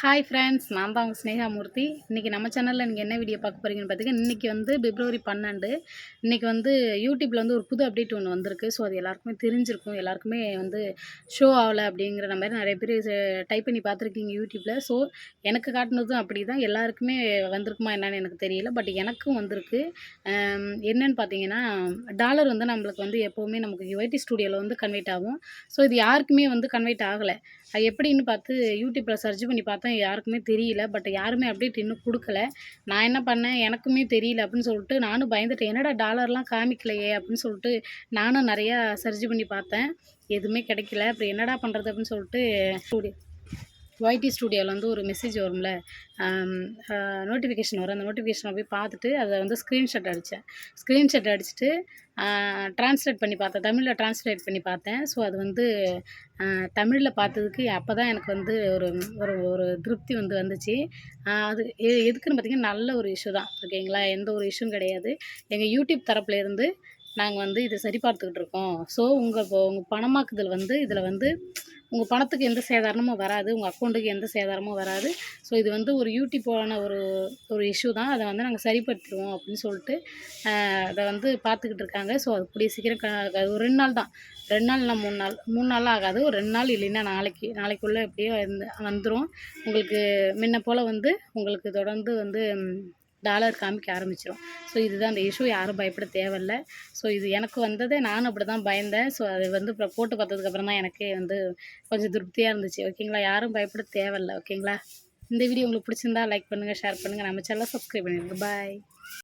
Hi friends நான் தான் உங்கள் ஸ்னேகாமூர்த்தி இன்றைக்கி நம்ம சேனலில் நீங்கள் என்ன வீடியோ பார்க்க போகிறீங்கன்னு பார்த்தீங்கன்னா இன்றைக்கி வந்து பிப்ரவரி பன்னெண்டு. இன்றைக்கி வந்து யூடியூப்பில் வந்து ஒரு புது அப்டேட் ஒன்று வந்திருக்கு. ஸோ அது எல்லாருக்குமே தெரிஞ்சிருக்கும். எல்லாருக்குமே வந்து ஷோ ஆகலை அப்படிங்கிற மாதிரி நிறைய பேர் டைப் பண்ணி பார்த்துருக்கீங்க யூடியூப்பில் ஸோ எனக்கு காட்டினதும் அப்படி தான் எல்லாருக்குமே வந்திருக்குமா என்னன்னு எனக்கு தெரியல. பட் எனக்கும் வந்திருக்கு. என்னென்னு என்னன்னு பார்த்தீங்கன்னா டாலர் வந்து நம்மளுக்கு வந்து எப்போவுமே நமக்கு யுஐடி ஸ்டூடியோவில் வந்து கன்வெர்ட் ஆகும். ஸோ இது யாருக்குமே வந்து கன்வெர்ட் ஆகலை. எப்படின்னு பார்த்து யூடியூப்பில் சர்ச் பண்ணி பார்த்தேன் யாருக்குமே தெரியல. பட் யாருமே அப்டேட் இன்னும் கொடுக்கல. நான் என்ன பண்ணேன்? எனக்குமே தெரியல அப்படின்னு சொல்லிட்டு நானும் பயந்துட்டேன். என்னடா டாலர்லாம் காமிக்கலையே அப்படின்னு சொல்லிட்டு நானும் நிறையா சர்ச் பண்ணி பார்த்தேன். எதுவுமே கிடைக்கல. அப்புறம் என்னடா பண்ணுறது அப்படின்னு சொல்லிட்டு ஒய்டி ஸ்டூடியோவில் வந்து ஒரு மெசேஜ் வரும்ல நோட்டிஃபிகேஷன் வரும். அந்த நோட்டிஃபிகேஷனை போய் பார்த்துட்டு அதை வந்து ஸ்க்ரீன்ஷாட் அடித்தேன் ஸ்க்ரீன்ஷாட் அடிச்சுட்டு ட்ரான்ஸ்லேட் பண்ணி பார்த்தேன். தமிழில் ட்ரான்ஸ்லேட் பண்ணி பார்த்தேன். ஸோ அது வந்து தமிழில் பார்த்ததுக்கு அப்போ தான் எனக்கு வந்து ஒரு ஒரு ஒரு திருப்தி வந்து வந்துச்சு. அது எ- எதுக்குன்னு பார்த்தீங்கன்னா நல்ல ஒரு இஷ்யூ தான். ஓகேங்களா? எந்த ஒரு இஷ்யூவும் கிடையாது. எங்கள் யூடியூப் தரப்புலேருந்து நாங்கள் வந்து இதை சரி பார்த்துக்கிட்டு இருக்கோம். ஸோ உங்கள் இப்போ உங்கள் பணமாக்குதல் வந்து இதில் வந்து உங்கள் பணத்துக்கு எந்த சேதாரமும் வராது உங்கள் அக்கௌண்ட்டுக்கு எந்த சேதாரமும் வராது. ஸோ இது வந்து ஒரு யூடியூப்பான ஒரு ஒரு இஷ்யூ தான். அதை வந்து நாங்கள் சரிப்படுத்திடுவோம் அப்படின்னு சொல்லிட்டு அதை வந்து பார்த்துக்கிட்டு இருக்காங்க. ஸோ அது கூடிய சீக்கிரம் க ஒரு ரெண்டு நாள் தான். ரெண்டு நாள் இல்லை மூணு நாள் மூணு நாள் ஆகாது. ஒரு ரெண்டு நாள் இல்லைன்னா நாளைக்கு நாளைக்குள்ளே எப்படியோ வந்து வந்துடும் உங்களுக்கு முன்ன போல் வந்து உங்களுக்கு தொடர்ந்து வந்து டாலர் காமிக்க ஆரம்பிச்சிடும் ஸோ இதுதான் அந்த இஷ்யூ யாரும் பயப்பட தேவையில்ல. ஸோ இது எனக்கு வந்ததே நானும் அப்படி தான் பயந்தேன். ஸோ அது வந்து இப்போ போட்டு பார்த்ததுக்கப்புறம் தான் எனக்கே வந்து கொஞ்சம் திருப்தியாக இருந்துச்சு. ஓகேங்களா யாரும் பயப்பட தேவையில்ல. ஓகேங்களா இந்த வீடியோ உங்களுக்கு பிடிச்சிருந்தா லைக் பண்ணுங்கள் ஷேர் பண்ணுங்கள் நம்ம சேனலை சப்ஸ்கிரைப் பண்ணிடுங்க. பாய்